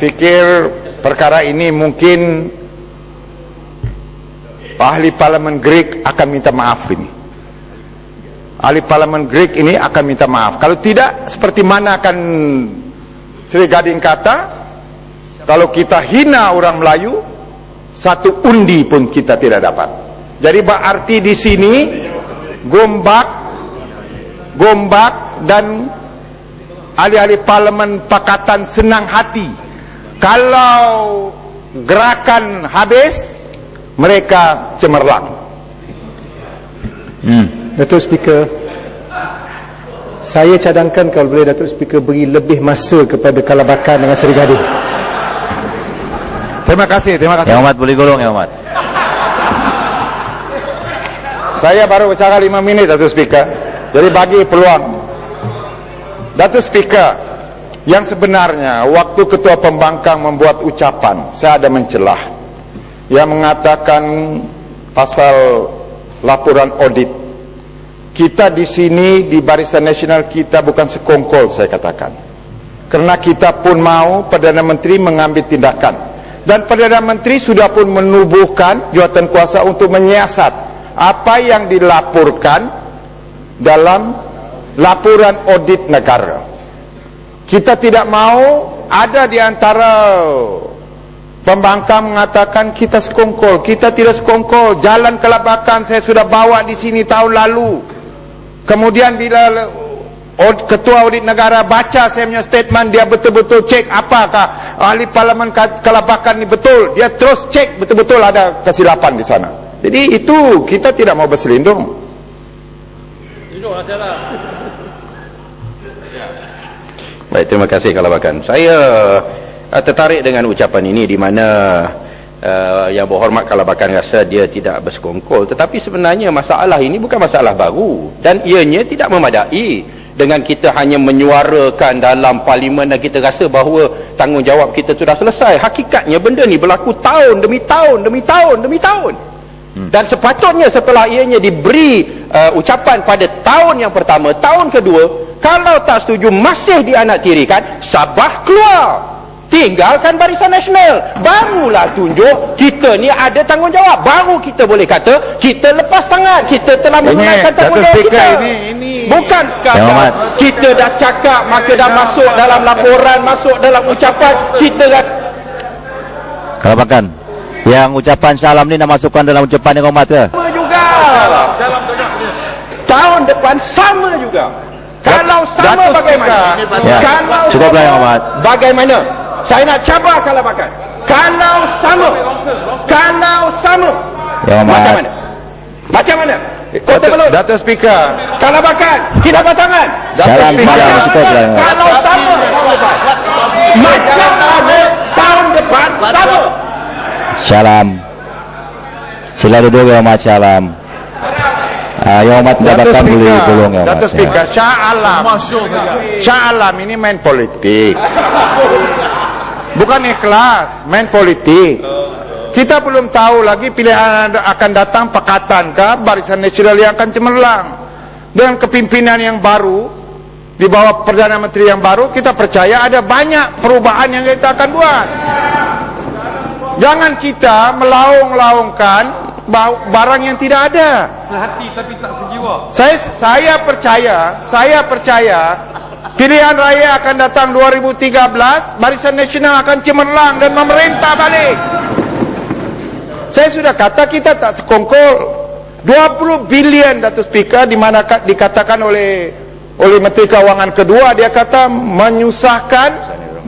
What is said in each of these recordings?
fikir perkara ini mungkin ahli parlimen Greek akan minta maaf ini. Ahli parlimen Greek ini akan minta maaf. Kalau tidak, seperti mana akan Sri Gading kata, kalau kita hina orang Melayu, satu undi pun kita tidak dapat. Jadi berarti di sini Gombak, Gombak dan ahli-ahli parlimen Pakatan senang hati. Kalau gerakan habis mereka cemerlang. Hmm. Datuk Speaker saya cadangkan kalau boleh Datuk Speaker beri lebih masa kepada Kalabakan dengan Seri Gading. Terima kasih terima kasih. Yang Amat boleh golong Yang Amat saya baru bicara 5 minit Datuk Speaker. Jadi bagi peluang Datuk Speaker, yang sebenarnya waktu Ketua Pembangkang membuat ucapan, saya ada mencelah. Yang mengatakan pasal laporan audit. Kita di sini di Barisan Nasional kita bukan sekongkol saya katakan. Karena kita pun mau Perdana Menteri mengambil tindakan. Dan Perdana Menteri sudah pun menubuhkan jawatan kuasa untuk menyiasat apa yang dilaporkan dalam laporan audit negara. Kita tidak mau ada di antara pembangkang mengatakan kita sekongkol. Kita tidak sekongkol. Jalan kelabakan saya sudah bawa di sini tahun lalu. Kemudian bila ketua audit negara baca saya punya statement, dia betul-betul cek apakah ahli parlimen kelabakan ini betul. Dia terus cek betul-betul ada kesilapan di sana. Jadi itu kita tidak mau berselindung. Baik, terima kasih Kalabakan. Saya uh, tertarik dengan ucapan ini di mana uh, yang berhormat Kalabakan rasa dia tidak bersekongkol. Tetapi sebenarnya masalah ini bukan masalah baru. Dan ianya tidak memadai dengan kita hanya menyuarakan dalam parlimen dan kita rasa bahawa tanggungjawab kita sudah selesai. Hakikatnya benda ni berlaku tahun demi tahun, demi tahun, demi tahun. Hmm. Dan sepatutnya setelah ianya diberi uh, ucapan pada tahun yang pertama, tahun kedua, kalau tak setuju masih dianaktirikan, Sabah keluar. Tinggalkan barisan nasional. Barulah tunjuk kita ni ada tanggungjawab. Baru kita boleh kata kita lepas tangan. Kita telah menggunakan tanggungjawab kita. Ini, ini. Bukan sekadar kita dah cakap maka dah masuk dalam laporan, masuk dalam ucapan. Kita dah... Kalau makan. Yang ucapan salam ni nak masukkan dalam ucapan yang hormat ke? Sama juga. Depan sama juga. Kalau sama Datuk bagaimana? Ya. Kalau Cukuplah yang amat. Bagaimana? Saya nak cabar kalau bahkan. Kalau sama. Kalau sama. Yang amat. Macam mana? Macam mana? Kota Belud. Datuk Speaker. Kalau bahkan. Tidak bertangan. Tidak cukuplah yang amat. Kalau sama. Macam mana tahun depan sama. Salam. Sila duduk yang amat salam. Ah, yang umat jabatan boleh tolong ya. Datuk Speaker, Shah Alam. Shah Alam ini main politik. Bukan ikhlas, main politik. Kita belum tahu lagi pilihan akan datang Pakatan ke Barisan Nasional yang akan cemerlang. Dengan kepimpinan yang baru di bawah Perdana Menteri yang baru, kita percaya ada banyak perubahan yang kita akan buat. Jangan kita melaung-laungkan barang yang tidak ada. Sehati tapi tak sejiwa. Saya saya percaya, saya percaya pilihan raya akan datang 2013, Barisan Nasional akan cemerlang dan memerintah balik. Saya sudah kata kita tak sekongkol. 20 bilion Datuk Speaker di mana dikatakan oleh oleh Menteri Keuangan kedua dia kata menyusahkan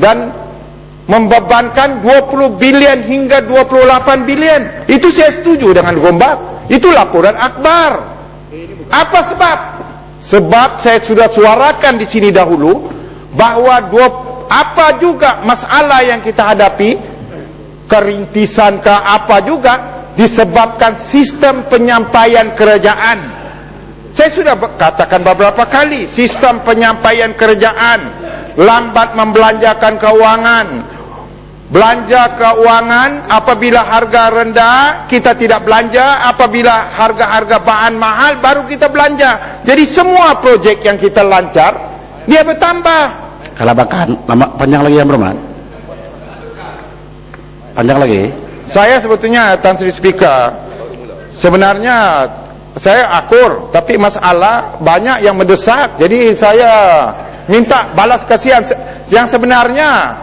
dan membebankan 20 bilion hingga 28 bilion. Itu saya setuju dengan Gombak. Itu laporan akbar. Apa sebab? Sebab saya sudah suarakan di sini dahulu bahawa dua, apa juga masalah yang kita hadapi kerintisan ke apa juga disebabkan sistem penyampaian kerajaan. Saya sudah katakan beberapa kali sistem penyampaian kerajaan lambat membelanjakan keuangan, belanja keuangan apabila harga rendah kita tidak belanja. Apabila harga-harga bahan mahal baru kita belanja. Jadi semua projek yang kita lancar dia bertambah. Kalau bahkan lama panjang lagi yang berman Panjang lagi. Saya sebetulnya Tan Sri Speaker sebenarnya saya akur tapi masalah banyak yang mendesak. Jadi saya minta balas kasihan yang sebenarnya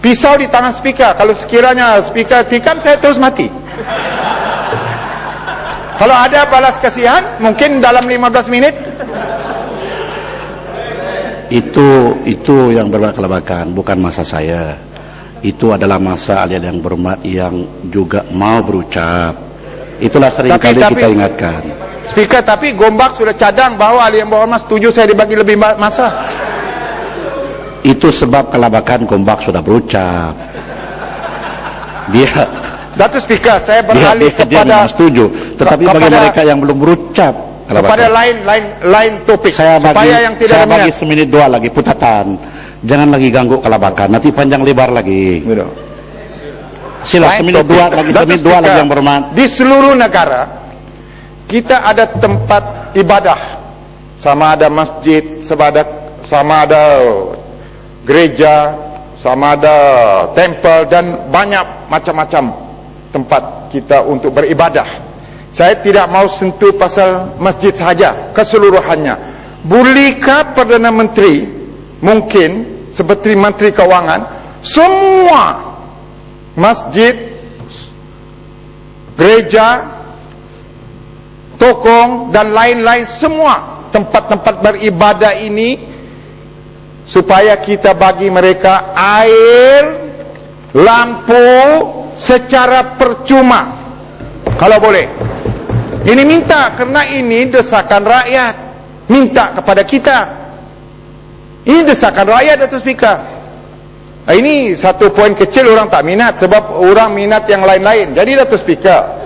pisau di tangan speaker kalau sekiranya speaker tikam saya terus mati kalau ada balas kasihan mungkin dalam 15 minit Itu itu yang berkelabakan, bukan masa saya. Itu adalah masa alien yang berhormat yang juga mau berucap. Itulah sering Tapi- kali tapi- kita ingatkan. speaker tapi Gombak sudah cadang bahawa ahli yang berhormat setuju saya dibagi lebih ma- masa Itu sebab kelabakan Gombak sudah berucap. Dia Datuk Speaker saya dia, beralih dia, dia kepada memang setuju. Tetapi bagi kepada- mereka yang belum berucap kepada kelabakan. lain lain lain topik saya bagi supaya yang tidak saya bagi minat. semenit dua lagi putatan. Jangan lagi ganggu kelabakan. Nanti panjang lebar lagi. Sila topik. dua lagi Datuk semenit dua Speaker, lagi yang berhormat. Di seluruh negara kita ada tempat ibadah sama ada masjid, sama ada sama ada gereja, sama ada tempel dan banyak macam-macam tempat kita untuk beribadah. Saya tidak mau sentuh pasal masjid sahaja keseluruhannya. Bolehkah Perdana Menteri mungkin seperti Menteri Keuangan semua masjid, gereja, tokong dan lain-lain semua tempat-tempat beribadah ini supaya kita bagi mereka air, lampu secara percuma. Kalau boleh. Ini minta kerana ini desakan rakyat. Minta kepada kita. Ini desakan rakyat Datuk Speaker. Ini satu poin kecil orang tak minat sebab orang minat yang lain-lain. Jadi Datuk Speaker,